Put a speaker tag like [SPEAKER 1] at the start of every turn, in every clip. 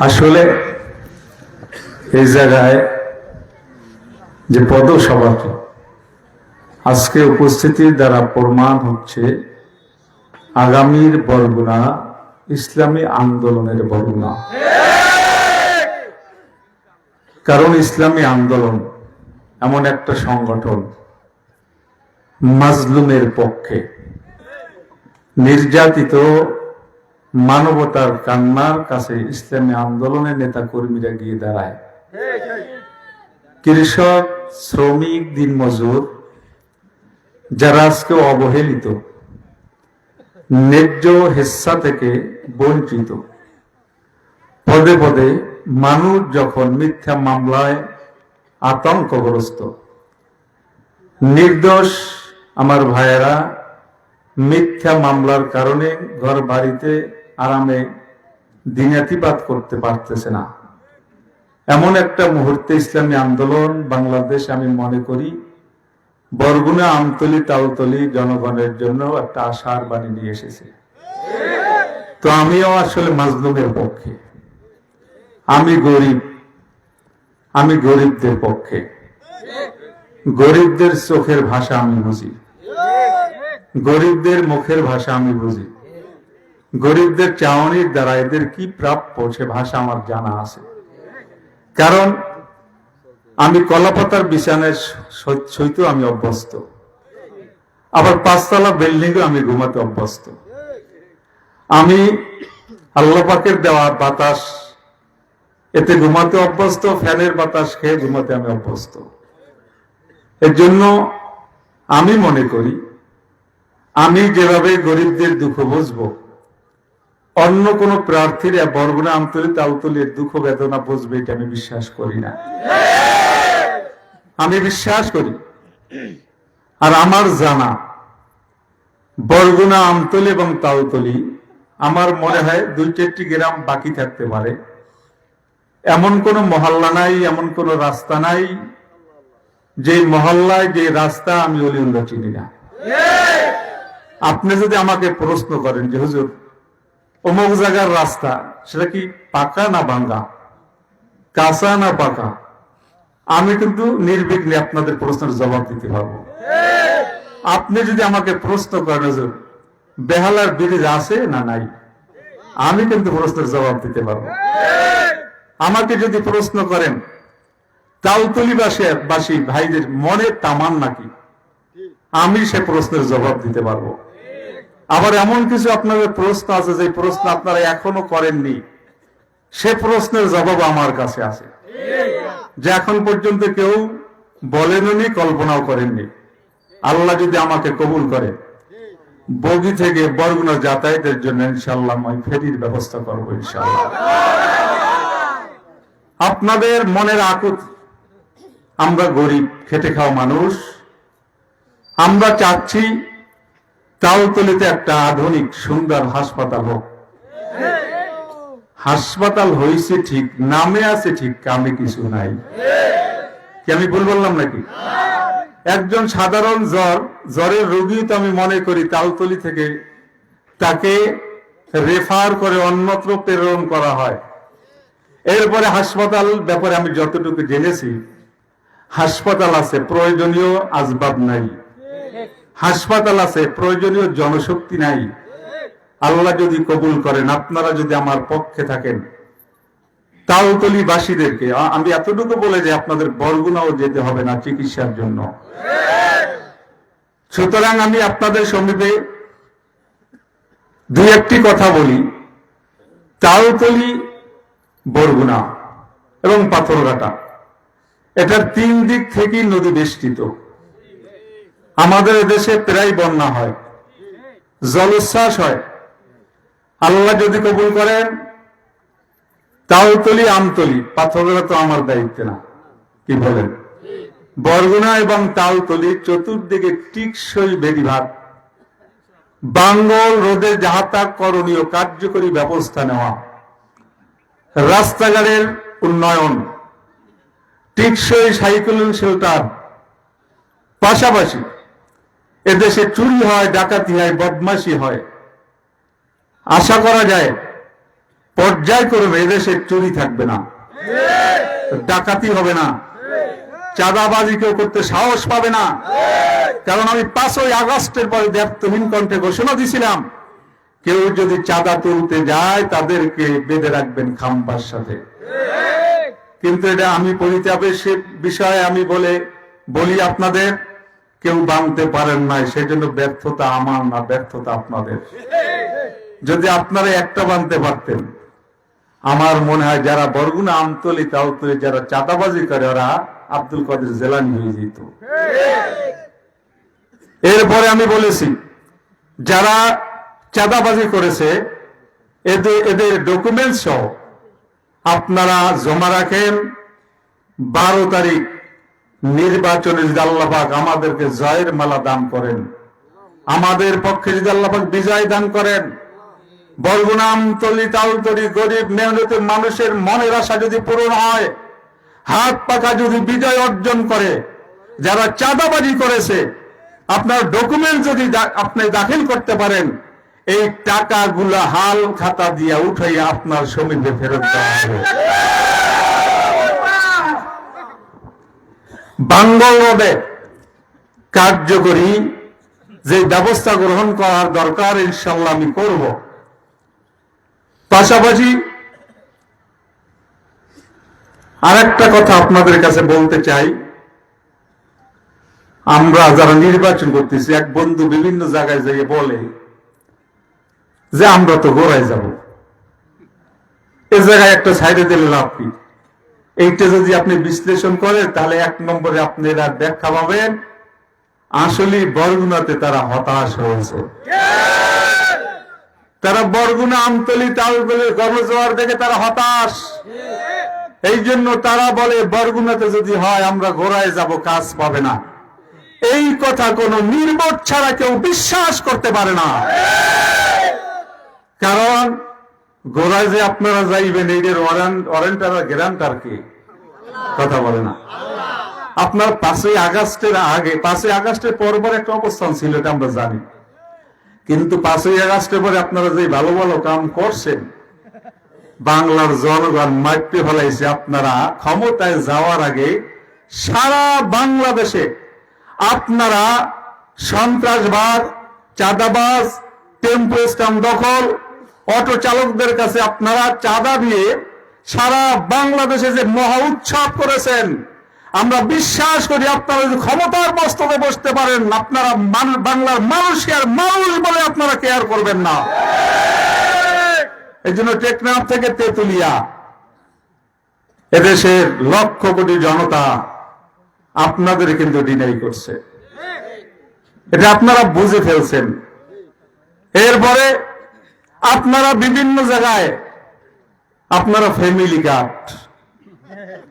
[SPEAKER 1] আসলে এই জায়গায় যে পদসভাটি আজকে উপস্থিতির দ্বারা প্রমাণ হচ্ছে আগামীর বরগুনা ইসলামী আন্দোলনের বরগুনা। কারণ ইসলামী আন্দোলন এমন একটা সংগঠন মাজলুমের পক্ষে। নির্যাতিত মানবতার কান্নার কাছে ইসলামী আন্দোলনের নেতা কর্মীরা গিয়ে দাঁড়ায়। কৃষক, শ্রমিক, দিনমজুর, যারা আজকে অবহেলিত, ন্যায্য হেস্সা থেকে বঞ্চিত। পদে পদে মানুষ যখন মিথ্যা মামলায় আতঙ্কগ্রস্ত, নির্দোষ আমার ভাইয়েরা, মিথ্যা মামলার কারণে ঘর বাড়িতে আরামে দিনাতিপাত করতে পারতেছে না। এমন একটা মুহূর্তে ইসলামী আন্দোলন বাংলাদেশ আমি মনে করি, বরগুনা আমতলি তালতলি জনগণের জন্য একটা আশার বাণী নিয়ে এসেছে। তো আমিও আসলে মাজলুমের পক্ষে। আমি গরিব, আমি গরিবদের পক্ষে। গরিবদের চোখের ভাষা আমি বুঝি। গরিবদের মুখের ভাষা আমি বুঝি। গরিবদের চাওয়ানির দ্বারা এদের কি প্রাপ্য সে ভাষা আমার জানা আছে। কারণ আমি কলাপাতার বিছানায় সইতে আমি অভ্যস্ত। আবার পাঁচতলা বিল্ডিংও আমি ঘুমাতে অভ্যস্ত। আমি আল্লাপাকের দেওয়া বাতাস, এতে ঘুমাতে অভ্যস্ত, ফ্যানের বাতাস খেয়ে ঘুমাতে আমি অভ্যস্ত। এর জন্য আমি মনে করি, আমি যেভাবে গরিবদের দুঃখ বুঝব অন্য কোন প্রার্থীর বরগুনা আমতলি তালতলির দুঃখ বেদনা বুঝবে এটা আমি বিশ্বাস করি না। আমি বিশ্বাস করি। আর আমার জানা, বরগুনা আমতলি এবং তালতলি, আমার মনে হয় দুই চারটি গ্রাম বাকি থাকতে পারে। এমন কোন মহল্লা নাই, এমন কোন রাস্তা নাই যে মহল্লায় যে রাস্তা আমি অলিউল্লাহ চিনি না। আপনি যদি আমাকে প্রশ্ন করেন যে, হুজুর অমুক জায়গার রাস্তা, সেটা কি পাকা না ভাঙ্গা কাঁচা না পাকা? আমি কিন্তু নির্বিঘ্নে আপনাদের প্রশ্নের জবাব দিতে পারব। আপনি যদি আমাকে প্রশ্ন করেন বেহালার ব্রিজ আছে না নাই, আমি কিন্তু প্রশ্নের জবাব দিতে পারব। আমাকে যদি প্রশ্ন করেন তালতলি বাসী ভাইদের মনে তামান নাকি আমি সে প্রশ্নের জবাব দিতে পারব। আবার এমন কিছু আপনাদের প্রশ্ন আছে যে প্রশ্ন আপনারা এখনও করেননি। সে প্রশ্নের জবাব আমার কাছে আছে। যে এখন পর্যন্ত কেউ বলেননি কল্পনাও করেননি। আল্লাহ যদি আমাকে কবুল করে, বগি থেকে বরগুনা যাতায়াতের জন্য ইনশাল্লাহ আমি ফেরির ব্যবস্থা করব ইনশাল্লাহ আপনাদের মনের আকুত, আমরা গরিব, খেটে খাওয়া মানুষ, আমরা চাচ্ছি তালতলিতে একটা আধুনিক সুন্দর হাসপাতাল হোক। হাসপাতাল হয়েছে ঠিক, নামে আছে ঠিক কামে কিছু নাই। কি আমি ভুল বললাম নাকি? একজন সাধারণ জ্বর, জ্বরের রোগী তো আমি মনে করি তালতলি থেকে তাকে রেফার করে অন্যত্র প্রেরণ করা হয়। এরপরে হাসপাতাল ব্যাপারে আমি যতটুকু জেনেছি, হাসপাতাল আছে, প্রয়োজনীয় আসবাব নাই। হাসপাতাল আছে, প্রয়োজনীয় জনশক্তি নাই। আল্লাহ যদি কবুল করেন, আপনারা যদি আমার পক্ষে থাকেন। তালতলি বাসীদেরকে আমি এতটুকু বলে যে আপনাদের বরগুনাও যেতে হবে না চিকিৎসার জন্য। সুতরাং আমি আপনাদের সমীপে দুই একটি কথা বলি। তালতলি, বরগুনা এবং পাথরঘাটা। এটার তিন দিক থেকেই নদী বেষ্টিত। আমাদের দেশে প্রায় বন্যা হয়, জলোচ্ছ্বাস হয়। আল্লাহ যদি কবুল করেন তালতলি আমতলি পাথরঘাটা তো আমার দায়িত্ব না, কি বলেন? বরগুনা এবং তালতলি চতুর্দিকে টিকসই বেড়িভাগ। বাঙ্গল রোদে যাহাতা করণীয় কার্যকরী ব্যবস্থা নেওয়া। রাস্তাঘাটের উন্নয়ন। টিকসই সাইকেল শেল্টার। পাশাপাশি এদেশে চুরি হয়, ডাকাতি হয়, বদমাশি হয়। আশা করা যায় পর্যায়ক্রমে এদেশে চুরি থাকবে না। ডাকাতি হবে না। চাঁদাবাজি কেউ করতে সাহস পাবে না। কারণ আমি পাঁচই আগস্টের পরে ব্যর্থহীন কণ্ঠে ঘোষণা দিছিলাম, কেউ যদি চাঁদা তুলতে যায়, তাদেরকে বেঁধে রাখবেন খাম্বার সাথে কিন্তু এটা আমি পরিতাপের সে বিষয়ে আমি বলে বলি আপনাদের কেউ বানতে পারেন নাই, সেজন্য ব্যর্থতা আমার না, ব্যর্থতা আপনাদের। যদি আপনারা একটা বানতে পারতেন, আমার মনে হয় যারা বরগুনা আমতলি, তাওতলি যারা চাঁদাবাজি করে, ওরা আব্দুল কাদের জেলানি হয়ে যেত। এরপরে আমি বলেছি, যারা চাঁদাবাজি করেছে, এদের এদের ডকুমেন্টস সহ আপনারা জমা রাখেন, বারো তারিখ নির্বাচনে যদি আল্লাপাক আমাদেরকে জয়ের মালা দান করেন, আমাদের পক্ষে যদি আল্লাপাক বিজয় দান করেন বরগুনাম তলি তালতলি গরিব মেহনতের মানুষের মনের আশা যদি পূরণ হয়, হাত পাকা যদি বিজয় অর্জন করে, যারা চাঁদাবাজি করেছে, আপনার ডকুমেন্ট যদি আপনি দাখিল করতে পারেন, এই টাকাগুলা হাল খাতা দিয়ে উঠাইয়া আপনার শ্রমিককে ফেরত দেওয়া হবে। বাঙ্গলভাবে কার্যকরী যে ব্যবস্থা গ্রহণ করার দরকার ইনশাল্লাহ আমি করব। পাশাপাশি আরেকটা কথা আপনাদের কাছে বলতে চাই। আমরা যারা নির্বাচন করতেছি, এক বন্ধু বিভিন্ন জায়গায় যেয়ে বলে যে আমরা তো গোড়ায় যাব। এ জায়গায় একটা সাইডে দিলে লাভ কি? এইটা যদি আপনি বিশ্লেষণ করেন, তাহলে এক নম্বরে আপনারা ব্যাখ্যা পাবেন। আসলে বরগুনাতে তারা হতাশ হয়েছে। তারা বরগুনা আমতলি তালতলি গর্ভজোয়ার দেখে তারা হতাশ। এই জন্য তারা বলে, বরগুনাতে যদি হয়, আমরা ঘোড়ায় যাব, কাজ পাবে না। এই কথা কোন নির্বোধ ছাড়া কেউ বিশ্বাস করতে পারে না। কারণ গোড়ায় যে আপনারা যাইবেন এইটার ওয়ারেন্ট আর গ্যারান্টার কি? কথা বলে না। আপনার পাঁচই আগস্টের আগে, পাঁচই আগস্টের পর পর একটা অবস্থান ছিল, এটা আমরা জানি। কিন্তু পাঁচই আগস্টের পরে আপনারা যে ভালো ভালো কাম করছেন, বাংলার জনগণ মাইপে ফেলাইছে, আপনারা ক্ষমতায় যাওয়ার আগে সারা বাংলাদেশে আপনারা সন্ত্রাসবাদ, চাঁদাবাজ, টেম্পো স্ট্যান্ড দখল অটো চালকদের কাছে আপনারা চাঁদা দিয়ে সারা বাংলাদেশে যে মহা উৎসব করেছেন, আমরা বিশ্বাস করি আপনারা যদি ক্ষমতার বস্তুতে বসতে পারেন, আপনারা বাংলার মানুষকে আর মানুষ বলে আপনারা কেয়ার করবেন না। এই জন্য টেকনাফ থেকে তেতুলিয়া, এদেশের লক্ষ কোটি জনতা আপনাদের কিন্তু ডিনাই করছে। এটা আপনারা বুঝে ফেলছেন। এরপরে আপনারা বিভিন্ন জায়গায়, আপনারা ফ্যামিলি কার্ড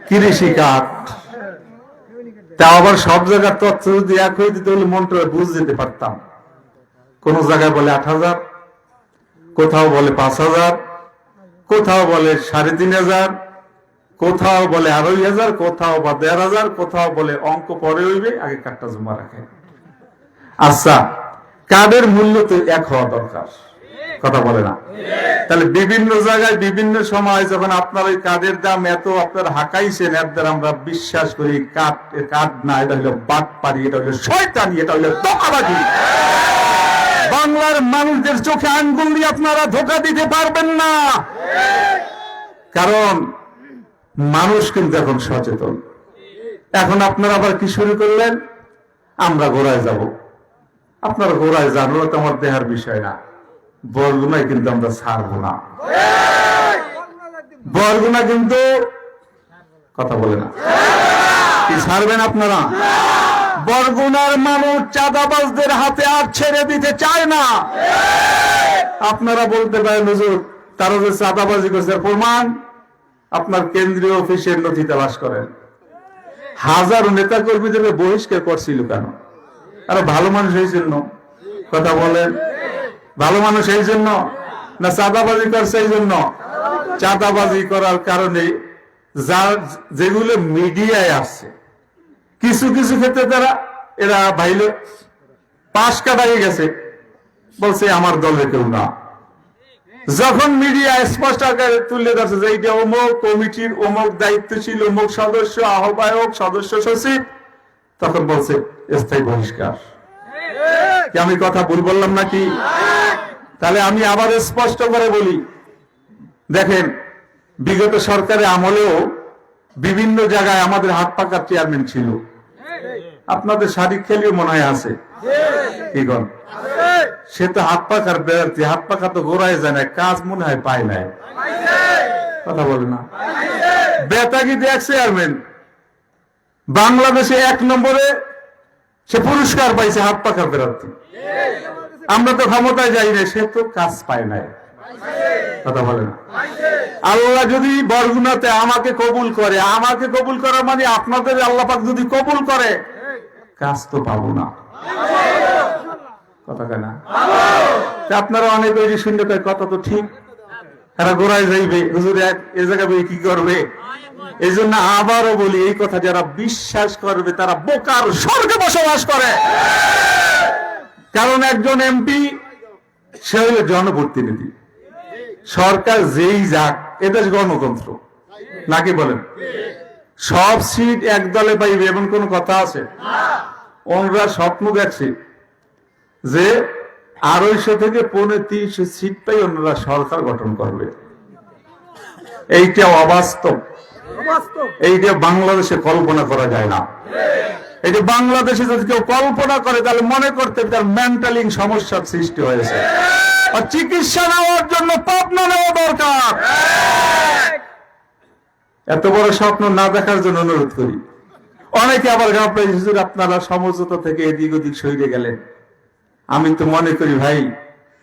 [SPEAKER 1] কৃষি কার্ড তা আবার সব জায়গার তথ্য যদি এক হয়ে দিতে হলে মনটা বুঝে যেতে পারতাম। কোন জায়গায় বলে আট হাজার, কোথাও বলে পাঁচ হাজার, কোথাও বলে সাড়ে তিন হাজার, কোথাও বলে আড়াই হাজার, কোথাও বা দেড় হাজার, কোথাও বলে অঙ্ক পরে হইবে, আগে কার্ডটা জমা রাখে আচ্ছা কার্ডের মূল্য তো এক হওয়া দরকার। কথা বলে না। তাহলে বিভিন্ন জায়গায় বিভিন্ন সময় যখন আপনার ওই কার্ডের দাম এত, আপনার হাঁকাইছেন এর দ্বারা আমরা বিশ্বাস করি কার্ড কার্ড না, এটা হলো বাট পারি এটা হলো শয়তানি, এটা হলো দোকাবাজি বাংলার মানুষদের চোখে আঙ্গুল দিয়ে আপনারা ধোকা দিতে পারবেন না। কারণ মানুষ কিন্তু এখন সচেতন। এখন আপনারা আবার কি শুরু করলেন? আমরা ঘোড়ায় যাব। আপনারা ঘোড়ায় যান তো আমার দেহার বিষয় না। বরগুনায় কিন্তু আমরা ছাড়বো না। বরগুনা কিন্তু কথা বলে না। কি ছাড়বেন আপনারা? বরগুনার মানুষ চাঁদাবাজদের হাতে আর ছেড়ে দিতে চায় না। আপনারা বলতে পারেন, হুজুর, তারা যে চাঁদাবাজি করছে প্রমাণ? আপনার কেন্দ্রীয় অফিসের নথি তালাশ করেন। হাজার নেতা কর্মীদের বহিষ্কার করছিল কেন? আরে ভালো মানুষ হয়েছিল কথা বলেন। ভালো মানুষ এই জন্য? না চাঁদাবাজি করছে এই জন্য? চাঁদাবাজি করার কারণে যার যেগুলো মিডিয়ায় আসছে কিছু কিছু ক্ষেত্রে তারা, এরা ভাইলে পাশ কাটাই গেছে। বলছে, আমার দলের কেউ না। যখন মিডিয়া স্পষ্ট আকারে তুলে ধরছে যে এইটা অমুক কমিটির, অমুক দায়িত্বশীল, অমুক সদস্য, আহ্বায়ক, সদস্য, সচিব, তখন বলছে, স্থায়ী বহিষ্কার। আমি কথা ভুল বললাম নাকি? তাহলে আমি আবার স্পষ্ট করে বলি, দেখেন, বিগত সরকারের আমলেও বিভিন্ন জায়গায় আমাদের হাত পাকার চেয়ারম্যান ছিল। আপনাদের শারীরিক খেলিও মনে হয় আছে? সে তো হাত পাকার বেড়াতে হাত পাকা তো গোড়ায় যায় না, কাজ মনে হয় পায় নাই। কথা বলে না। বেতাগি দেখ চেয়ারম্যান, বাংলাদেশে এক নম্বরে সে পুরস্কার পাইছে হাত পাকার বেড়াতে আমরা তো ক্ষমতায় যাই না সে তো কাজ পায় নাই। কথা বলেন। আল্লাহ যদি বরগুনাতে আমাকে কবুল করে, আমাকে কবুল করা মানে আপনাদের আল্লাহ পাক যদি কবুল করে, কাজ তো পাবো না। কথা কেনা আপনারা অনেক ওই কথা তো ঠিক। তারা গোড়ায় যাইবে, হুজুর, এ জায়গায় কি করবে? এই জন্য আবারও বলি, এই কথা যারা বিশ্বাস করবে, তারা বোকার স্বর্গে বসবাস করে। কারণ একজন এমপি সে হলো জনপ্রতিনিধি। সরকার যেই যাক এটা গণতন্ত্র। নাকি বলেন? সব সিট এক দলে পাইবে এমন কোন কথা আছে? ওনরা স্বপ্ন দেখছে যে আড়াইশো থেকে পৌনে তিনশো সিট পাই ওনারা সরকার গঠন করবে। এইটা অবাস্তব। এইটা বাংলাদেশে কল্পনা করা যায় না। এই যে বাংলাদেশে যদি কেউ কল্পনা করে তাহলে মনে করতে তার মেন্টালিং সমস্যার সৃষ্টি হয়েছে। আর চিকিৎসা নেওয়ার জন্য পাবনা নেওয়া দরকার। এত বড় স্বপ্ন না দেখার জন্য অনুরোধ করি। অনেকে আবার হুজুর আপনারা সমঝোতা থেকে এদিক ওদিক সইরে গেলেন। আমি তো মনে করি ভাই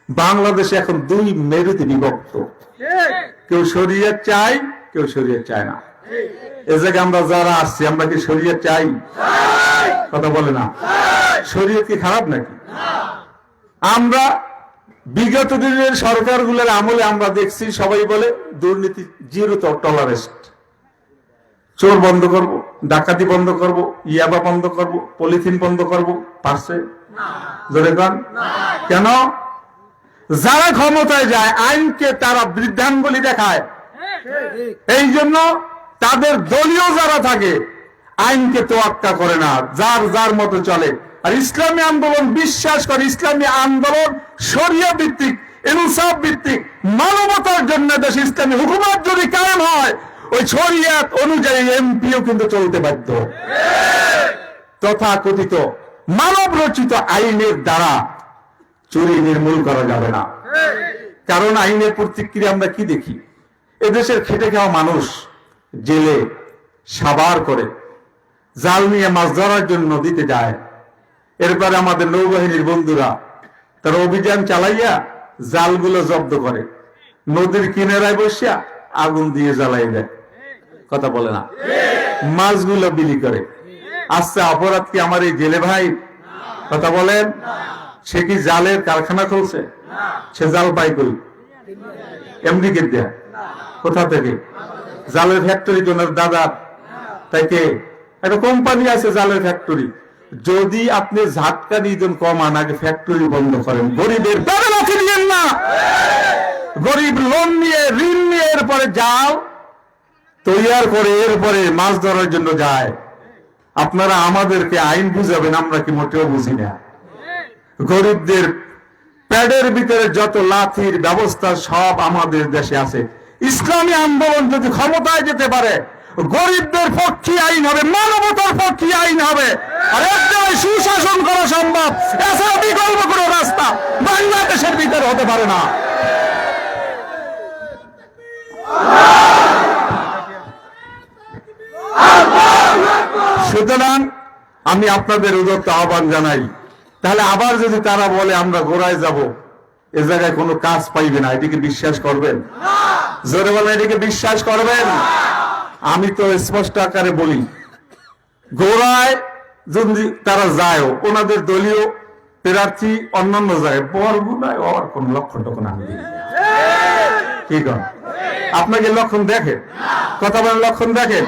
[SPEAKER 1] বাংলাদেশে এখন দুই মেরুতে বিভক্ত। কেউ শরীয়ত চাই কেউ শরীয়ত চায় না। এ জায়গায় আমরা যারা আসছি আমরা কি শরীয়ত চাই? কথা বলে না। শরীয়ত কি খারাপ নাকি? আমরা বিগত দিনের সরকারগুলোর আমলে আমরা দেখছি সবাই বলে দুর্নীতি জিরো টলারেস্ট চোর বন্ধ করব ডাকাতি বন্ধ করব ইয়াবা বন্ধ করব পলিথিন বন্ধ করব পারছে? জোরে কন। কেন? যারা ক্ষমতায় যায় আইনকে তারা বৃদ্ধাঙ্গুলি দেখায়। এই জন্য তাদের দলীয় যারা থাকে, আইনকে তোয়াক্কা করে না, যার যার মতো চলে। আর ইসলামী আন্দোলন বিশ্বাস করে, ইসলামী আন্দোলন শরিয়া ভিত্তিক, ইনসাফ ভিত্তিক, মানবতার জন্য দেশ ইসলামী হুকুমত যদি কায়েম হয়, ওই অনুযায়ী এমপিও কিন্তু চলতে বাধ্য। তথা কথিত মানব রচিত আইনের দ্বারা চুরি নির্মূল করা যাবে না। কারণ আইনের প্রতিক্রিয়া আমরা কি দেখি? এদেশের খেটে খাওয়া মানুষ জেলে সাবার করে, জাল নিয়ে মাছ ধরার জন্য নদীতে যায়। এরপরে আমাদের নৌবাহিনীর বন্ধুরা তারা অভিযান চালাইয়া জালগুলো জব্দ করে। নদীর কিনারায় বসিয়া আগুন দিয়ে জ্বালাই দেয়। কথা বলে না। মাছগুলো বিলি করে। আচ্ছা অপরাধ কি আমার এই জেলে ভাই? কথা বলেন। সে কি জালের কারখানা খুলছে? সে জাল পাই করি। এমনি কে দেয়া? কোথা থেকে? জালের ফ্যাক্টরি জনের দাদা? তাকে একটা কোম্পানি আছে জালের ফ্যাক্টরি যদি আপনি ঝাটকা নিজন কমান আগে ফ্যাক্টরি বন্ধ করেন। গরিবের বেড়ে নিয়েন না। গরিব লোন নিয়ে, ঋণ নিয়ে, এরপরে জাল তৈয়ার করে, এরপরে মাছ ধরার জন্য যায়। আপনারা আমাদেরকে আইন বুঝাবেন, আমরা কি মোটেও বুঝি না। গরিবদের প্যাডের ভিতরে যত লাথির ব্যবস্থা, সব আমাদের দেশে আছে। ইসলামী আন্দোলন যদি ক্ষমতায় যেতে পারে, গরিবদের পক্ষে আইন হবে, মানবতার পক্ষে আইন হবে। আর এক জায়গায় সুশাসন করা সম্ভব, এছাড়া বিকল্প কোনো রাস্তা বাংলাদেশের ভিতরে হতে পারে না। সুতরাং আমি আপনাদের উদত্ত আহ্বান জানাই। তাহলে আবার যদি তারা বলে আমরা গোড়ায় যাব এ জায়গায় কোনো কাজ পাইবে না এটিকে বিশ্বাস করবেন? জোরে বলেন এটিকে বিশ্বাস করবেন? আমি তো স্পষ্ট আকারে বলি গোড়ায় যদি তারা যায় ওনাদের দলীয় প্রার্থী অন্যান্য জায়গায় বরগুনায় হওয়ার কোন লক্ষণ টক্ষণ আমি দেখি না। কি কন? আপনাকে লক্ষণ দেখেন কথা বলেন লক্ষণ দেখেন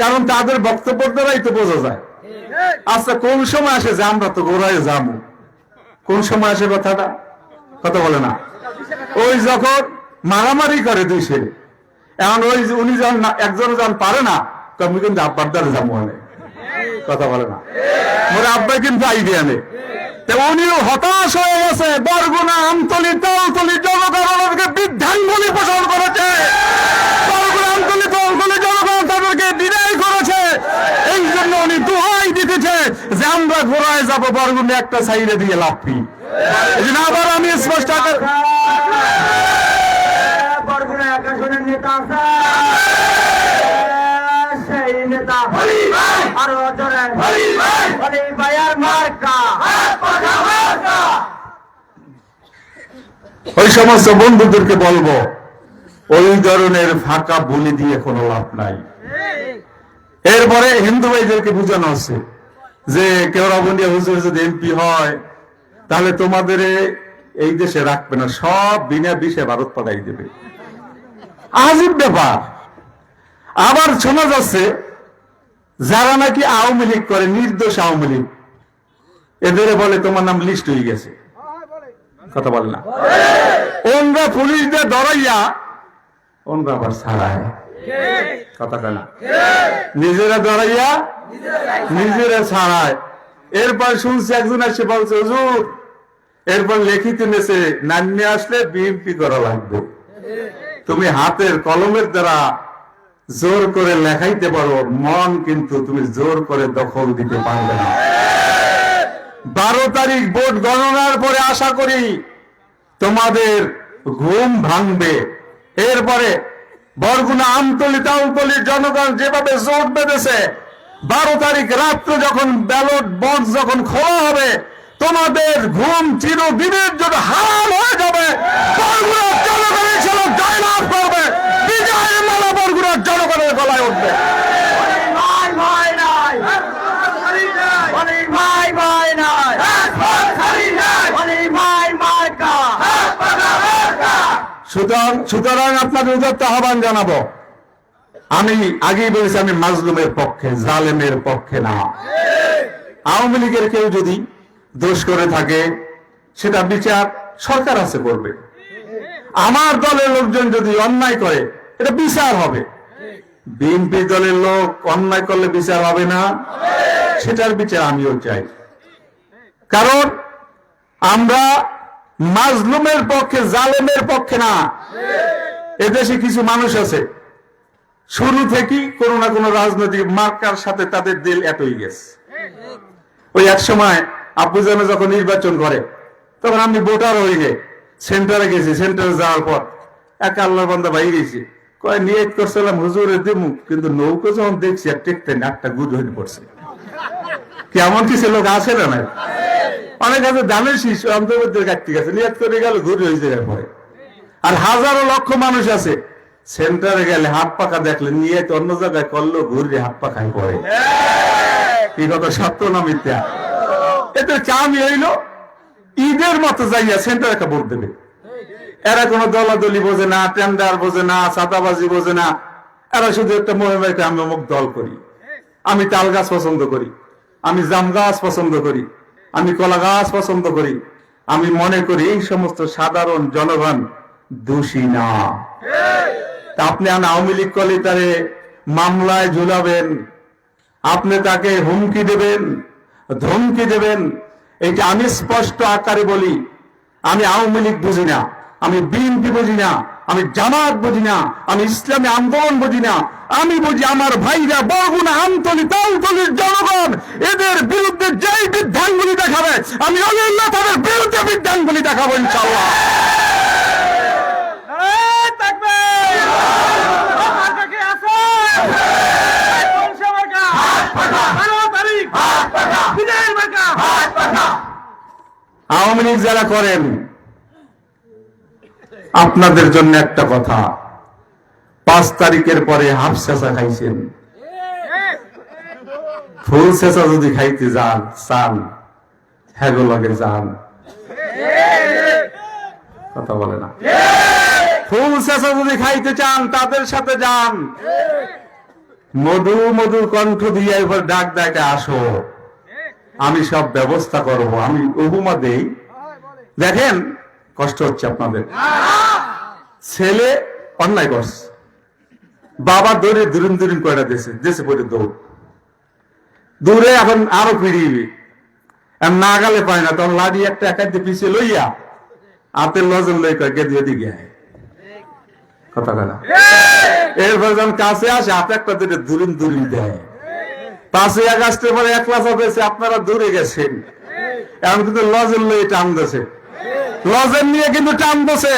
[SPEAKER 1] কারণ তাদের বক্তব্য দ্বারাই তো বোঝা যায়। আচ্ছা কোন সময় আসে যে আমরা তো গোড়ায় যাব? কোন সময় আসে কথাটা? কথা বলে না। ওই যখন মারামারি করে দুই ছেলে এখন ওই উনি যখন একজন যখন পারে না, তখন কিন্তু আব্বার দ্বারা যাব অনেক কথা বলে না। মোর আব্বাই কিন্তু আইডিয়া নেই। উনিও হতাশ হয়ে গেছে, বরগুনা আমতলি, তলতলি জনগণকে বৃদ্ধাঙ্গুলি পোষণ করেছে। বরগুনা আমতলি, তলতলি জনগণ তাদেরকে বিদায় করেছে। এই জন্য উনি দোহাই দিতেছে যে আমরা ঘোরায় যাব, বরগুনা একটা সাইডে দিয়ে লাফি। আমি স্পষ্ট ওই সমস্ত বন্ধুদেরকে বলব, ওই ধরনের ফাঁকা বলি দিয়ে কোনো লাভ নাই। এরপরে হিন্দু ভাইদেরকে বোঝানো হচ্ছে যে কেউ রাবণিয়া হুজুর যদি এমপি হয় তাহলে তোমাদের এই দেশে রাখবে না, সব বিনা বিষে ভারত পাঠাই দেবে। আজীব ব্যাপার। আবার শোনা যাচ্ছে, যারা নাকি আওয়ামী লীগ করে, নির্দোষ আওয়ামী লীগ, এদের বলে তোমার নাম লিস্ট হয়ে গেছে। কথা বলে না। ওনরা পুলিশদের ধরাইয়া, ওনরা আবার ছাড়ায়। কথা কয় না। নিজেরা ধরাইয়া, নিজেরা ছাড়ায়। এরপর শুনছি একজন এসে বলছে, হুজুর, এরপর লিখিত নেছে নান্যে আসলে বিএমপি করা লাগবে। তুমি হাতের কলমের দ্বারা জোর করে লেখাইতে পারো, মন কিন্তু তুমি জোর করে দখল দিতে পারবে না। বারো তারিখ ভোট গণনার পরে আশা করি তোমাদের ঘুম ভাঙবে। এরপরে বরগুনা আমতলি তাউতলির জনগণ যেভাবে জোট বেঁধেছে বারো তারিখ রাত্র যখন ব্যালট বক্স যখন খোলা হবে তোমাদের ঘুম চিরদিনের জন্য হারাম হয়ে যাবে। বরগুনার জনগণের ছিল জয়লাভ করবে। বিজয়ের মালা বরগুনার জনগণের গলায় উঠবে। সুতরাং সুতরাং আপনাকে উদাত্ত আহ্বান জানাব। আমি আগেই বলেছি, আমি মাজলুমের পক্ষে, জালেমের পক্ষে না। আওয়ামী লীগের কেউ যদি দোষ করে থাকে, সেটা বিচার সরকার আছে করবে। আমার দলের লোকজন যদি অন্যায় করে, এটা বিচার হবে। বিএনপি দলের লোক অন্যায় করলে বিচার হবে না। সেটার বিচার আমিও চাই। কারণ আমরা মাজলুমের পক্ষে, জালেমের পক্ষে না। এদেশে কিছু মানুষ আছে শুরু থেকেই কোনো না কোনো রাজনৈতিক মার্কার সাথে তাদের দিল এতই গেছে। ওই এক সময় আব্বু জানে যখন নির্বাচন করে, তখন আমি ভোটার হয়ে সেন্টারে গেছি, সেন্টারে যাওয়ার পর এক আল্লাহ বান্দা ভাই গেছি। কয়, নিয়ত করছিলাম, হুজুরে কিন্তু নৌকো যখন দেখছি আর টেকতে নাকটা গুড হয়ে পড়ছে। কেমন কিছু লোক আছে না অনেক আছে দানের শিশু কাটতে গেছে, নিয়ত করে গেল ঘুরে হয়ে যায় পরে। আর হাজারো লক্ষ মানুষ আছে সেন্টারে গেলে হাত পাকা দেখলে নিয়ে অন্য জায়গায় করল ঘুরে হাত পাখায় পড়ে। এই! কথা সত্য না মিথ্যা? এতে চামি হইল ঈদের মতো যাইয়া সেন্টার একটা ভোট দেবে। এরা কোনো দলাদলি বোঝে না টেন্ডার বোঝে না ছাতাবাজি বোঝে না। এরা শুধু একটা মহিমাকে আমি অমুক দল করি। আমি তাল গাছ পছন্দ করি। আমি জাম গাছ পছন্দ করি। আমি কলা গাছ পছন্দ করি। আমি মনে করি এই সমস্ত সাধারণ জনগণ দোষী না। আপনি আওয়ামী লীগ করলে তারে মামলায় ঝুলাবেন, আপনি তাকে হুমকি দেবেন, ধমকি দেবেন এটা আমি স্পষ্ট আকারে বলি, আমি আওয়ামী লীগ বুঝি না, আমি বিএনপি বুঝি না, আমি জামাত বুঝি না, আমি ইসলামী আন্দোলন বুঝি না, আমি বুঝি আমার ভাইরা বরগুনা আমতলি তালতলির জনগণ, এদের বিরুদ্ধে যেই বিধানগুলি দেখাবে, আমি অলিল্লাহ তাদের বিরুদ্ধে বিধানগুলি দেখাবো ইনশাল্লাহ
[SPEAKER 2] থাকবে মার্কা কি আছে পয়সা মার্কা বারো তারিখ বিজয়ের মার্কা
[SPEAKER 1] আওয়ামী লীগ যারা করেন, আপনাদের জন্য একটা কথা। পাঁচ তারিখের পরে হাফ চেঁচা খাইছেন। ফুল চেঁচা যদি খাইতে যান, চান, হ্যাগো লগে যান। কথা বলে না। ফুল চেঁচা যদি খাইতে চান, তাদের সাথে যান। মধু মধু কণ্ঠ দিয়ে এবার ডাক ডাকে আসো। আমি সব ব্যবস্থা করব। আমি উপমা দেই। দেখেন, কষ্ট হচ্ছে আপনাদের। ছেলে অন্যায় করছে। বাবা দৌড়ে দুরিন দুরিন কয়টা দেশে দেশে পড়ে দৌড়। দূরে এখন আরও পিড়িবি। না গেলে পায় না, তখন লাড়ি একটা একাতে পিছিয়ে লইয়া হাতের নজর লই কয়, গেদি ওদিকে আয়। কথা কথা এরপর যখন কাছে আসে একটা দুটো দুরিন দুরিন দেয়। পাঁচই আগস্টের পরে এক ক্লাস হয়েছে আপনারা দূরে গেছেন। এখন কিন্তু লজের লই টানতেছে লজের নিয়ে কিন্তু টানতেছে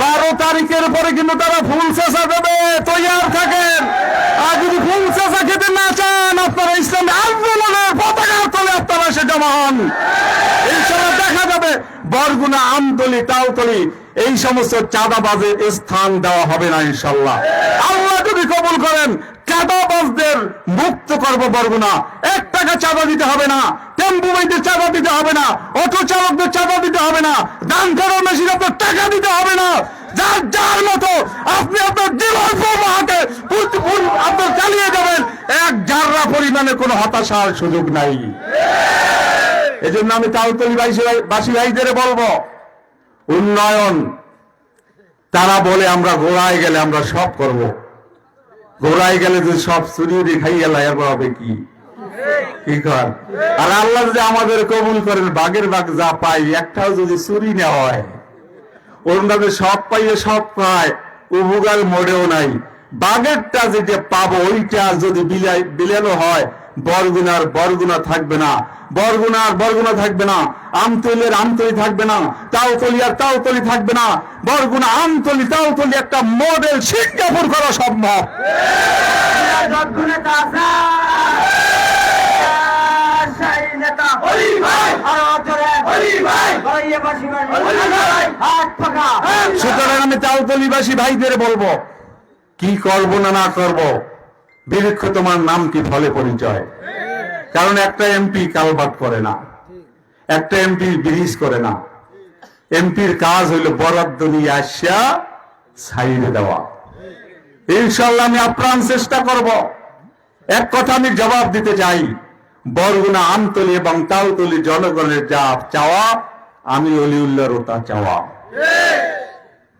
[SPEAKER 1] বারো তারিখের পরে কিন্তু তারা ফুল চেঁচা দেবে। তৈয়ার থাকেন। আর যদি ফুল চেঁচা খেতে না চান আপনারা ইসলামী আন্দোলনের পতাকার তলে আপনারা সেটা মহান বরগুনা আমতলি তাওতলি এই সমস্ত চাঁদাবাজের স্থান দেওয়া হবে না ইনশাল্লাহ আল্লাহ যদি কবুল করেন, চাঁদাবাজদের মুক্ত করব বরগুনা এক টাকা চাঁদা দিতে হবে না, টেম্পু বাইদের চাঁদা দিতে হবে না, অটো চালকদের চাঁদা দিতে হবে না, দান করার মেশিন টাকা দিতে হবে না। যার যার মতো আপনি আপনার জীবন হাতে আপনার চালিয়ে যাবেন। এক জাররা পরিমাণে কোনো হতাশার সুযোগ নাই। এই জন্য আমি তাউতলি বাসী ভাইদের বলব, উন্নয়ন, তারা বলে আমরা গোড়ায় গেলে আমরা সব করব। গোড়ায় গেলে যদি সব চুরি খাই গেল এরপর হবে কি? কর? আর আল্লাহ যদি আমাদের কবুল করেন বাগের বাঘ যা পাই একটাও যদি চুরি না হয় ওরমভাবে সব পাইয়ে সব পায়, উপকার মোড়েও নাই। বাগেরটা যেটা পাবো, ওইটা যদি বিলাই বিলানো হয়, বরগুনার বরগুনা থাকবে না। বরগুনার বরগুনা থাকবে না, আমতলির আমতলি থাকবে না তাও তাওতলি আর তাওতলি থাকবে না। বরগুনা, আমতলি তাও তাওতলি একটা মডেল সিঙ্গাপুর করা সম্ভব। সুতরাং আমি তাওতলিবাসী ভাইদের বলব, কি করব না না করব বৃক্ষ তোমার নাম কি ফলে পরিচয়? কারণ একটা এমপি কালবাট করে না, একটা এমপি ব্রিজ করে না। এমপির কাজ হইল বরাদ্দ নিয়ে আসিয়া সাইডে দেওয়া। ইনশাল্লাহ আমি আপ্রাণ চেষ্টা করব। এক কথা আমি জবাব দিতে চাই বরগুনা আমতলি এবং তাওতলি জনগণের যা চাওয়া, আমি অলিউল্লাহরও তা চাওয়া।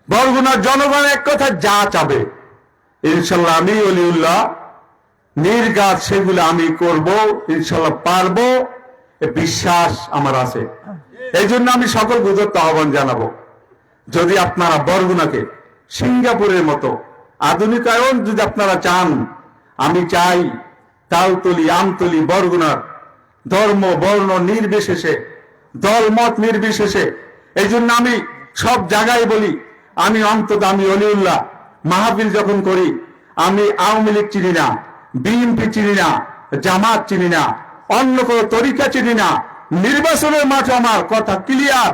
[SPEAKER 1] বরগুনার জনগণ এক কথা যা চাবে, ইনশাল্লাহ আমি অলিউল্লাহ, নির্গাত সেগুলো আমি করব, ইনশাল্লাহ পারব বিশ্বাস আমার আছে। এই জন্য আমি সকল গুজরত আহ্বান জানাব। যদি আপনারা বরগুনাকে সিঙ্গাপুরের মতো আধুনিকায়ন যদি আপনারা চান, আমি চাই তালতলি আমতলি, বরগুনার ধর্ম, বর্ণ নির্বিশেষে, দলমত নির্বিশেষে। এই জন্য আমি সব জায়গায় বলি, আমি অন্তত আমি অলিউল্লাহ, মাহফিল যখন করি, আমি আওয়ামী লীগ চিনি না, বিএনপি চিনি না, জামাত চিনি না, অন্য কোনো তরিকা চিনি না, নির্বাচনের মাঠে আমার কথা ক্লিয়ার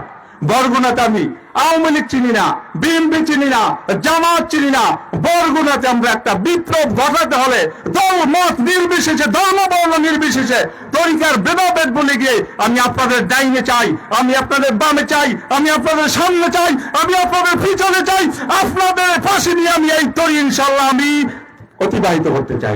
[SPEAKER 1] বরগুনাতে আমি আওয়ামী লীগ চিনি না, বিএনপি চিনি না, জামাত চিনি না। বরগুনাতে আমরা একটা বিপ্লব ঘটাতে হলে দল মত নির্বিশেষে, ধর্ম বর্ণ নির্বিশেষে তরিকার ভেদাভেদ বলে গিয়ে আমি আপনাদের ডাইনে চাই, আমি আপনাদের বামে চাই, আমি আপনাদের সামনে চাই, আমি আপনাদের পিছনে চাই, আপনাদের পাশে নিয়ে আমি এই তরি ইনশাল্লাহ আমি অতিবাহিত করতে চাই।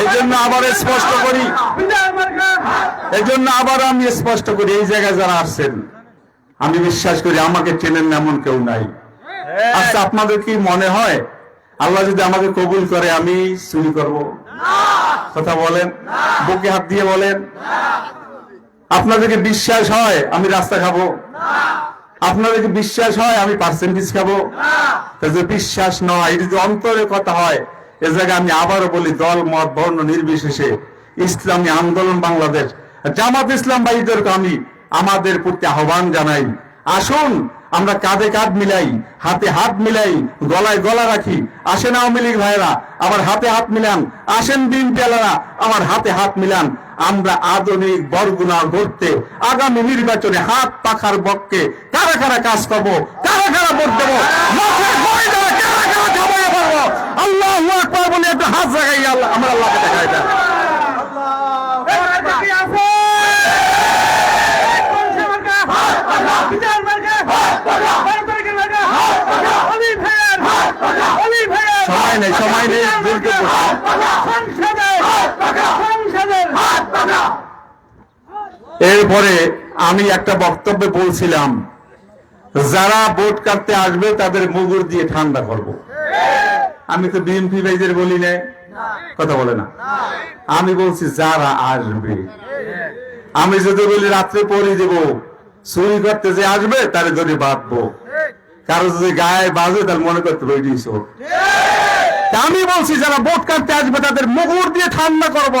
[SPEAKER 1] এই জন্য আবার স্পষ্ট করি। এই জন্য আবার আমি স্পষ্ট করি এই জায়গায় যারা আসছেন আমি বিশ্বাস করি আমাকে চেনেন এমন কেউ নাই। আচ্ছা আপনাদের কি মনে হয়? আল্লাহ যদি আমাকে কবুল করে আমি চুরি করব? কথা বলেন, বুকে হাত দিয়ে বলেন। আপনাদেরকে বিশ্বাস হয় আমি রাস্তা খাব? আপনাদেরকে বিশ্বাস হয় আমি পার্সেন্টেজ খাব? যে বিশ্বাস নয়, এটা যদি অন্তরের কথা হয়, এ জায়গায় আমি আবারও বলি, দল, মত, বর্ণ নির্বিশেষে ইসলামী আন্দোলন বাংলাদেশ। জামাত ইসলাম ভাইদেরকে আমি আমাদের প্রতি আহ্বান জানাই। আসুন আমরা কাঁধে কাঁধ মিলাই, হাতে হাত মিলাই, গলায় গলা রাখি। আসেন আওয়ামী লীগ ভাইরা আবার হাতে হাত মিলান। আসেন বিন পেলারা আমার হাতে হাত মিলান। আমরা আধুনিক বরগুনা করতে আগামী নির্বাচনে হাত পাখার পক্ষে কারা কারা কাজ করব, কারা কারা ভোট দেবো আল্লাহ বলে একটা হাত জাগাই আল্লাহ আমরা আল্লাহকে দেখাই দেন
[SPEAKER 2] অলি ভাইয়ের
[SPEAKER 1] সময় নেই সময় নেই দীর্ঘ প্রশ্ন। এরপরে আমি একটা বক্তব্যে বলছিলাম, যারা ভোট কাটতে আসবে তাদের মুগুর দিয়ে ঠান্ডা করব। আমি তো বিএনপি ভাইদের বলি না কথা বলে না। আমি বলছি, যারা আসবে, আমি যদি বলি, রাত্রে পরে দেব, চুরি করতে যে আসবে, তারে ধরে বাঁধবো। কারও যদি গায়ে বাজে তাহলে মনে করতে হবে আমি বলছি, যারা ভোট কাটতে আসবে, তাদের মুগুর দিয়ে ঠান্ডা করব।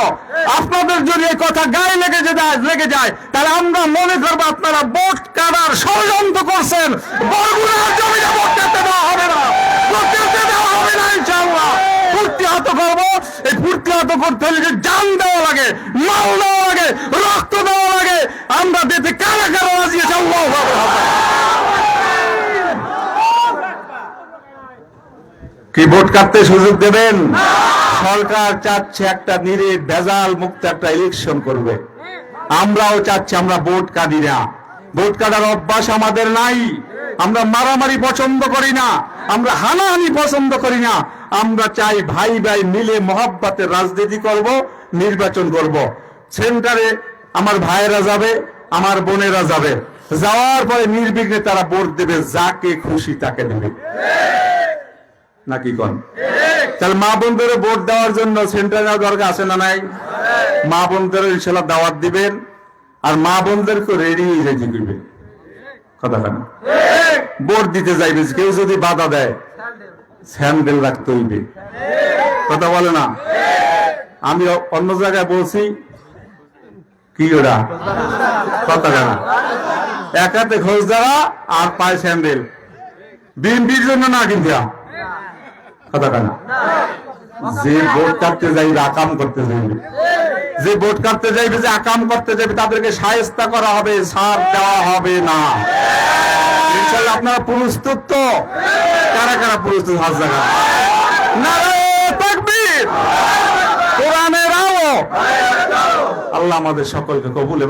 [SPEAKER 1] আপনাদের যদি এই কথা গায়ে লেগে যে যায়, লেগে যায়, তাহলে আমরা মনে করব আপনারা ভোট কাটার ষড়যন্ত্র করছেন। হবে না। না করব। এই করতে জান লাগে রক্ত আমরা দিতে কারা কারা রাজি আছে আল্লাহু কি ভোট কাটতে সুযোগ দেবেন। সরকার চাচ্ছে একটা নিরে ভেজাল মুক্ত একটা ইলেকশন করবে। আমরাও চাচ্ছি, আমরা ভোট কাটি না। ভোট কাটার অভ্যাস আমাদের নাই। আমরা মারামারি পছন্দ করি না। আমরা হানাহানি পছন্দ করি না। আমরা চাই ভাই ভাই মিলে মহাব্বাতের রাজনীতি করব, নির্বাচন করব। সেন্টারে আমার ভাইয়েরা যাবে, আমার বোনেরা যাবে। যাওয়ার পরে নির্বিঘ্নে তারা ভোট দেবে, যাকে খুশি তাকে দেবে। নাকি কোন? তাহলে মা বোনদের ভোট দেওয়ার জন্য সেন্টার নেওয়ার দরকার আছে না নাই? মা বোনদের ইনশাল্লাহ দাওয়াত দিবেন আর মা বোনদেরকে রেডি রেডি করবেন কথা কেন। ভোট দিতে যাইবে, কেউ যদি বাধা দেয়, স্যান্ডেল রাখতে হইবে। কথা বলে না? আমি অন্য জায়গায় বলছি, কি ওরা? কথা কেন। এক হাতে খোঁজ দেওয়া আর পায়ে স্যান্ডেল। বিএনপির জন্য না কিন্তু। যে ভোট কাটতে যাইবে, আকাম করতে যাইবে। যে ভোট কাটতে যাইবে, যে আকাম করতে যাইবে, তাদেরকে সায়স্তা করা হবে, ছাড় দেওয়া হবে না। আপনারা প্রস্তুত তো? কারা কারা প্রস্তুত জায়গা আল্লাহ আমাদের সকলকে কবুল